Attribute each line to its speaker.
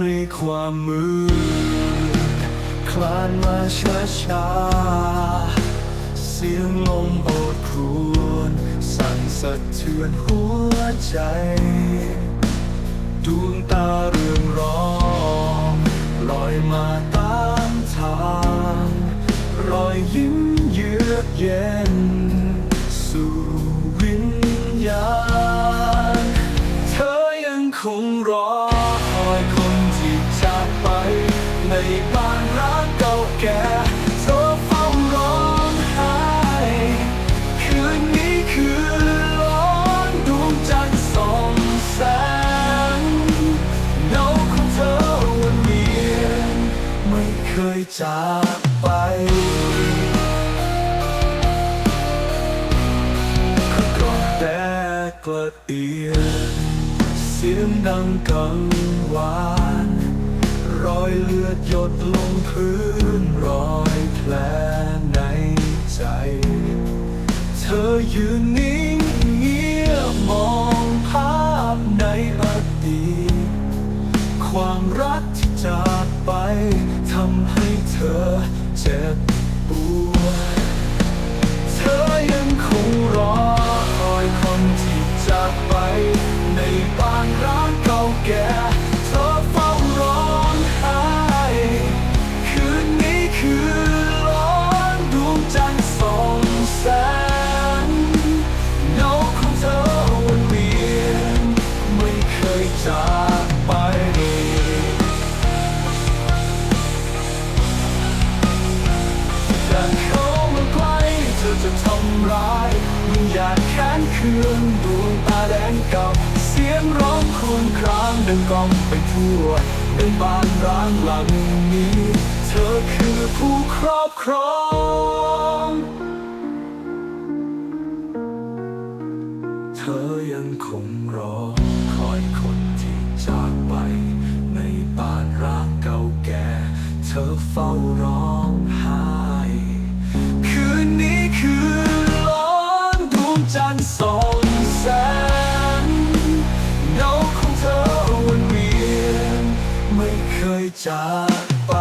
Speaker 1: ในความมืดคลานมาช้าช้าเสียงลมโอดครวน สั่นสะเทือนหัวใจ ดวงตาเรื่องร้องลอยมาตามทาง รอยยิ้มเยือกเย็นานร้างเก่าแก่เธอเฝ้าร้องไห้คืนนี้คือร้อนดวงจันทร์ส่องแสงเงาของเธอวันเวียนไม่เคยจากไปกอดแต่กระเอียนเสียงดังกังวาน อยเลือดหยดลงพื้นรอยแผลในใจ เธอยืนนิ่งเงียบมองภาพในอดีตความรักที่จากไปทำให้เธอเจ็บ งอยากแค้นเคืองดวงตาแดงเก่า เสียงร้องครวญครางดังกองไปทั่วในบ้านร้างหลังนี้ เธอคือผู้ครอบครองเธอยังคงรอคอยคนที่จากไป ในบ้านร้างเก่าแก่ เธอเฝ้ารอ จากไป